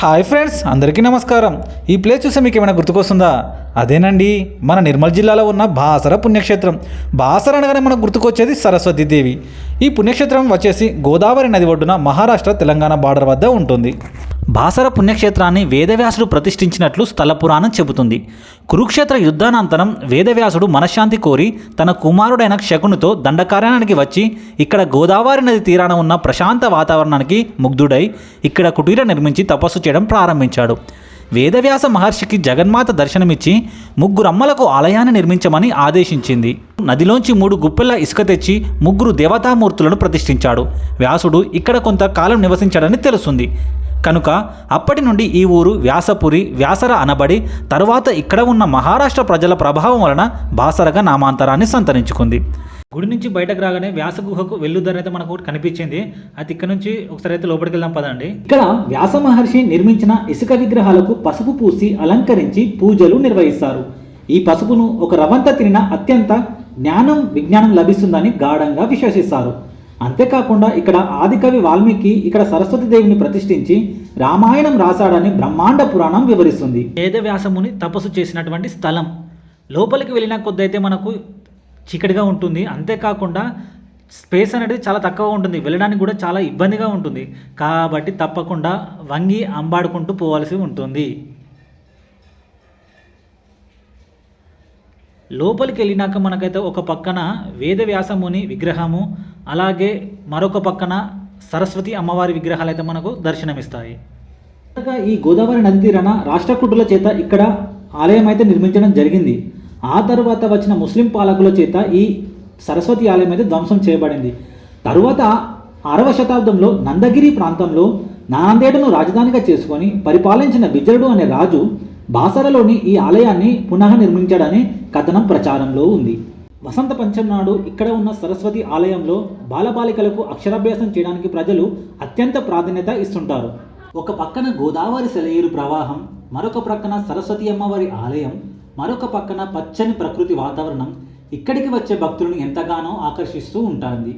Hi friends అందరికీ నమస్కారం. ఈ ప్లేస్ చూస్తే మీకు ఏమైనా గుర్తుకొస్తుందా? అదేనండి మన నిర్మల్ జిల్లాలో ఉన్న బాసర పుణ్యక్షేత్రం. బాసర అనగానే మనకు గుర్తుకొచ్చేది సరస్వతి దేవి. ఈ పుణ్యక్షేత్రం వచ్చేసి గోదావరి నది ఒడ్డున మహారాష్ట్ర తెలంగాణ బార్డర్ వద్ద ఉంటుంది. బాసర పుణ్యక్షేత్రాన్ని వేదవ్యాసుడు ప్రతిష్ఠించినట్లు స్థల పురాణం చెబుతుంది. కురుక్షేత్ర యుద్ధానంతరం వేదవ్యాసుడు మనశ్శాంతి కోరి తన కుమారుడైన శకునితో దండకార్యానికి వచ్చి ఇక్కడ గోదావరి నది తీరాన ఉన్న ప్రశాంత వాతావరణానికి ముగ్ధుడై ఇక్కడ కుటీర నిర్మించి తపస్సు చేయడం ప్రారంభించాడు. వేదవ్యాస మహర్షికి జగన్మాత దర్శనమిచ్చి ముగ్గురు అమ్మలకు ఆలయాన్ని నిర్మించమని ఆదేశించింది. నదిలోంచి మూడు గుప్పెల ఇసుక తెచ్చి ముగ్గురు దేవతామూర్తులను ప్రతిష్ఠించాడు. వ్యాసుడు ఇక్కడ కొంతకాలం నివసించాడని తెలుస్తుంది. కనుక అప్పటి నుండి ఈ ఊరు వ్యాసపురి వ్యాసర అనబడి తరువాత ఇక్కడ ఉన్న మహారాష్ట్ర ప్రజల ప్రభావం వలన బాసరగా నామాంతరాన్ని సంతరించుకుంది. గుడి నుంచి బయటకు రాగానే వ్యాస గుహకు వెల్లుదారి అయితే మనకు ఒకటి కనిపించింది. అది ఇక్కడ నుంచి ఒకసారి అయితే లోపలికి వెళ్దాం పదండి. ఇక్కడ వ్యాస మహర్షి నిర్మించిన ఇసుక విగ్రహాలకు పసుపు పూసి అలంకరించి పూజలు నిర్వహిస్తారు. ఈ పసుపును ఒక రవంత తినిన అత్యంత జ్ఞానం విజ్ఞానం లభిస్తుందని గాఢంగా విశ్వసిస్తారు. అంతేకాకుండా ఇక్కడ ఆదికవి వాల్మీకి ఇక్కడ సరస్వతి దేవిని ప్రతిష్ఠించి రామాయణం రాశాడని బ్రహ్మాండ పురాణం వివరిస్తుంది. వేదవ్యాసముని తపస్సు చేసినటువంటి స్థలం. లోపలికి వెళ్ళిన కొద్దైతే మనకు చీకటిగా ఉంటుంది. అంతేకాకుండా స్పేస్ అనేది చాలా తక్కువ ఉంటుంది. వెళ్ళడానికి కూడా చాలా ఇబ్బందిగా ఉంటుంది. కాబట్టి తప్పకుండా వంగి అంబాడుకుంటూ పోవాల్సి ఉంటుంది. లోపలికి వెళ్ళినాక మనకైతే ఒక పక్కన వేదవ్యాసముని విగ్రహము అలాగే మరొక పక్కన సరస్వతి అమ్మవారి విగ్రహాలు అయితే మనకు దర్శనమిస్తాయి. ఈ గోదావరి నది తీరాన రాష్ట్రకూటుల చేత ఇక్కడ ఆలయం అయితే నిర్మించడం జరిగింది. ఆ తర్వాత వచ్చిన ముస్లిం పాలకుల చేత ఈ సరస్వతి ఆలయం అయితే ధ్వంసం చేయబడింది. తరువాత ఆరవ శతాబ్దంలో నందగిరి ప్రాంతంలో నాందేడును రాజధానిగా చేసుకొని పరిపాలించిన బిజరుడు అనే రాజు బాసరలోని ఈ ఆలయాన్ని పునః నిర్మించాడని కథనం ప్రచారంలో ఉంది. వసంత పంచం నాడు ఇక్కడ ఉన్న సరస్వతి ఆలయంలో బాలబాలికలకు అక్షరాభ్యాసం చేయడానికి ప్రజలు అత్యంత ప్రాధాన్యత ఇస్తుంటారు. ఒక పక్కన గోదావరి సెలయేరు ప్రవాహం మరొక ప్రక్కన సరస్వతి అమ్మవారి ఆలయం మరొక పక్కన పచ్చని ప్రకృతి వాతావరణం ఇక్కడికి వచ్చే భక్తులను ఎంతగానో ఆకర్షిస్తూ ఉంటుంది.